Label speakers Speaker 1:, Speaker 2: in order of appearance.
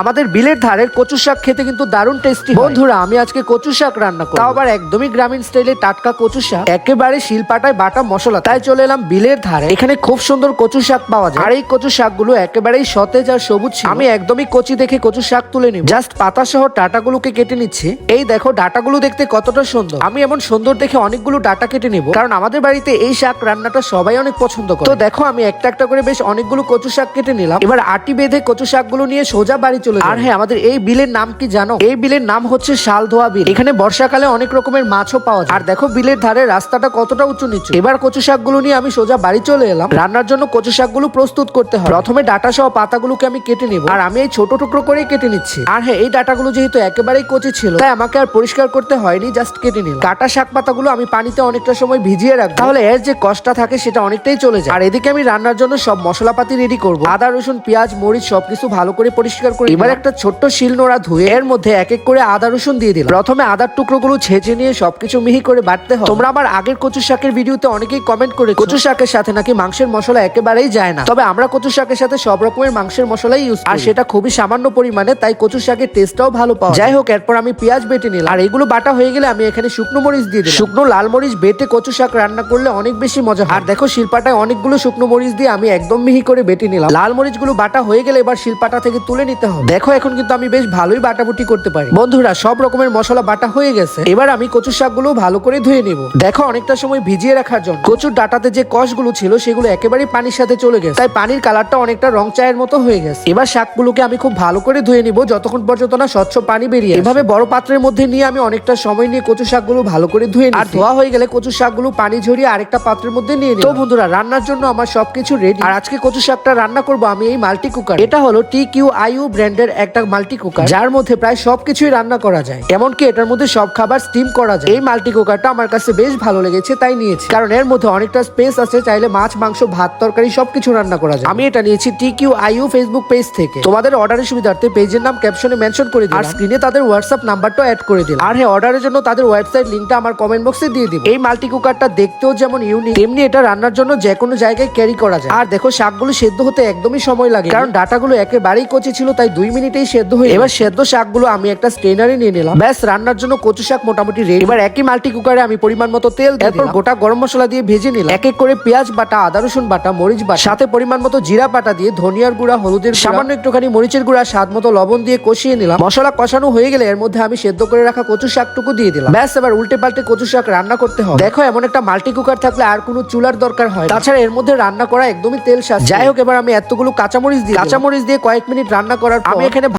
Speaker 1: আমাদের বিলের ধারের কচু শাক খেতে কিন্তু দারুণ টেস্টি বন্ধুরা আমি আজকে কচু শাক রান্না করব। তাও আবার একদমই গ্রামীণ স্টাইলে টাটকা কচু শাক। একেবারে শিলপাটায় বাটা মশলা। তাই চলে এলাম বিলের ধারে। এখানে খুব সুন্দর কচু শাক পাওয়া যায়। আর এই কচু শাকগুলো একেবারেই সতেজ আর সবুজ। আমি একদমই কচি দেখে কচু শাক তুলে নিব। জাস্ট পাতা সহ ডাটাগুলোকে কেটে নিচ্ছি। এই দেখো ডাটাগুলো দেখতে কতটা সুন্দর। আমি এমন সুন্দর দেখে অনেকগুলো ডাটা কেটে নিব। কারণ আমাদের বাড়িতে এই শাক রান্নাটা সবাই অনেক পছন্দ করে। তো দেখো আমি একটা একটা করে বেশ অনেকগুলো কচু শাক কেটে নিলাম। এবার আটি বেঁধে কচু শাকগুলো নিয়ে সোজা বাড়ি চলে আর হ্যাঁ আমাদের এই বিলের নাম কি জানো? এই বিলের নাম হচ্ছে শালধোয়া বিল। এখানে বর্ষাকালে অনেক রকমের মাছও পাওয়া যায়। আর দেখো বিলের ধারে রাস্তাটা কতটা উঁচু নিচু। এবার কচু শাকগুলো নিয়ে আমি সোজা বাড়ি চলে এলাম। রান্নার জন্য কচু শাকগুলো প্রস্তুত করতে হয় প্রথমে ডাটা সহ পাতাগুলোকে আমি কেটে নিব। আর আমি এই ছোট টুকরো করেই কেটে নিচ্ছি। আর হ্যাঁ এই ডাটাগুলো যেহেতু একেবারেই কচি ছিল তাই আমাকে আর পরিষ্কার করতে হয়নি জাস্ট কেটে নিলাম। কাটা শাক পাতাগুলো আমি পানিতে অনেকটা সময় ভিজিয়ে রাখব। তাহলে এর যে কষ্টটা থাকে সেটা অনেকটাই চলে যায়। আর এদিকে আমি রান্নার জন্য সব মশলাপাতি রেডি করব। আদা রসুন পেঁয়াজ মরিচ সবকিছু ভালো করে পরিষ্কার করে এবার একটা ছোট্ট শিল নোড়া ধুয়ে এর মধ্যে এক এক করে আদা রসুন দিয়ে দিলাম। প্রথমে আদার টুকরোগুলো ছেঁচে নিয়ে সবকিছু মিহি করে বাটতে হয় তোমরা আমার আগের কচু শাকের ভিডিওতে অনেকেই কমেন্ট করে কচু শাকের সাথে নাকি মাংসের মশলা একেবারেই যায় না। তবে আমরা কচু শাকের সাথে সব রকমের মাংসের মশলাই ইউজ আর সেটা খুবই সামান্য পরিমাণে, তাই কচু শাকের টেস্টটাও ভালো পাওয়া। যাই হোক এরপর আমি পেঁয়াজ বেটে নিলাম। আর এগুলো বাটা হয়ে গেলে আমি এখানে শুকনো মরিচ দিয়ে দিলাম। শুকনো লাল মরিচ বেটে কচু শাক রান্না করলে অনেক বেশি মজা হয়। আর দেখো, শিলপাটায় অনেকগুলো শুকনো মরিচ দিয়ে আমি একদম মিহি করে বেটে নিলাম। লাল মরিচগুলো বাটা হয়ে গেলে এবার শিলপাটা থেকে তুলে নিতে হবে। দেখো, এখন কিন্তু আমি বেশ ভালোই বাটাবুটি করতে পারি। বন্ধুরা, সব রকমের মশলা বাটা হয়ে গেছে। এবার আমি কচু শাকগুলো ভালো করে ধুয়ে নিব। দেখো, অনেকটা সময় ভিজিয়ে রাখার জন্য। কচুর ডাটাতে যে কষগুলো ছিল, সেগুলো একেবারে পানির সাথে চলে গেছে। তাই পানির কালারটা অনেকটা রং চায়ের মতো হয়ে গেছে। এবার শাকগুলোকে আমি খুব ভালো করে ধুয়ে নিব, যতক্ষণ পর্যন্ত না স্বচ্ছ পানি বেরিয়ে। এভাবে বড় পাত্রের মধ্যে নিয়ে আমি অনেকটা সময় নিয়ে কচু শাকগুলো ভালো করে ধুয়ে আর ধোয়া হয়ে গেলে কচু শাকগুলো পানি ঝরিয়ে আরেকটা পাত্রের মধ্যে নিয়ে নিই তো বন্ধুরা, রান্নার জন্য আমার সবকিছু রেডি আর আজকে কচু শাকটা রান্না করব আমি এই মাল্টি কুকার। এটা হলো টি কিউ আইউ ব্র্যান্ডের একটা মাল্টি কুকার যার মধ্যে প্রায় সবকিছুই রান্না করা যায়। এমনকি এটার মধ্যে সব খাবার স্টিম করা যায়। এই মাল্টি কুকারটা আমার কাছে বেশ ভালো লেগেছে, তাই নিয়েছি। কারণ এর মধ্যে অনেকটা স্পেস আছে, চাইলে মাছ, মাংস, ভাত, তরকারি, সবকিছু রান্না করা যায়। আমি এটা নিয়েছি টি কিউ আইউ ফেসবুক পেজ থেকে। তোমাদের অর্ডারের সুবিধার্থে পেজের নাম ক্যাপশনে মেনশন করে দিই আর স্ক্রিনে তাদের হোয়াটসঅ্যাপ নাম্বারটাও অ্যাড করে দিলাম। আর হ্যাঁ অর্ডারের জন্য তাদের ওয়েবসাইট লিংকটা আমার কমেন্ট বক্সে দিয়ে দিব। এই মাল্টি কুকারটা দেখতেও যেমন ইউনিক তেমনি এটা রান্নার জন্য যে কোনো জায়গায় ক্যারি করা যায়। আর দেখো, শাকগুলো সেদ্ধ হতে একদমই সময় লাগে। কারণ ডাটাগুলো একেবারেই কচি ছিল, তাই দুই মিনিটেই সেদ্ধ হয়ে এবার সেদ্ধ শাকগুলো আমি একটা স্ট্রেনারে নিয়ে নিলাম। ব্যাস রান্নার জন্য কচু শাক মোটামুটি রেডি এবার একই মাল্টি কুকারে আমি পরিমাণ মতো তেল দিয়ে এরপর গোটা গরম মশলা দিয়ে ভেজে নিলাম। এক এক করে পেঁয়াজ বাটা আদা রসুন বাটা মরিচ বাটা সাথে পরিমাণ মতো জিরা বাটা দিয়ে ধনিয়ার গুঁড়া হলুদের সামান্য একটুখানি মরিচের গুঁড়া স্বাদ মতো লবণ দিয়ে কষিয়ে নিলাম। মশলা কষানো হয়ে গেলে এর মধ্যে আমি সেদ্ধ করে রাখা কচু শাকটুকু দিয়ে দিলাম। ব্যাস এবার উল্টে পাল্টে কচু শাক রান্না করতে হবে। দেখো এমন একটা মাল্টি কুকার থাকলে আর কোনো চুলার দরকার হয় তাছাড়া এর মধ্যে রান্না করা একদমই তেল সাজ যাই হোক এবার আমি এতগুলো কাঁচামরিচ দিয়ে কাঁচামরিচ দিয়ে কয়েক মিনিট রান্না করার আমি এখানে